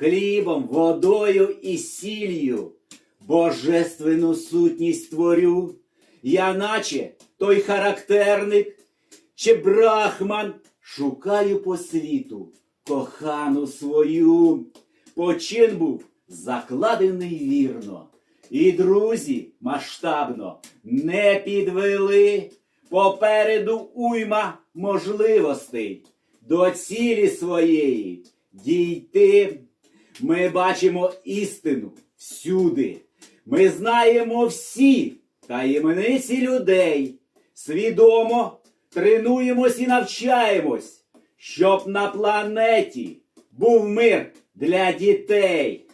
хлібом, водою і сіллю, божественну сутність творю. Я наче той характерник чи брахман шукаю по світу кохану свою. Почин був закладений вірно, і друзі масштабно не підвели. Попереду уйма можливостей до цілі своєї дійти. Ми бачимо істину всюди. Ми знаємо всі таємниці людей. Свідомо тренуємось і навчаємось, щоб на планеті був мир для дітей.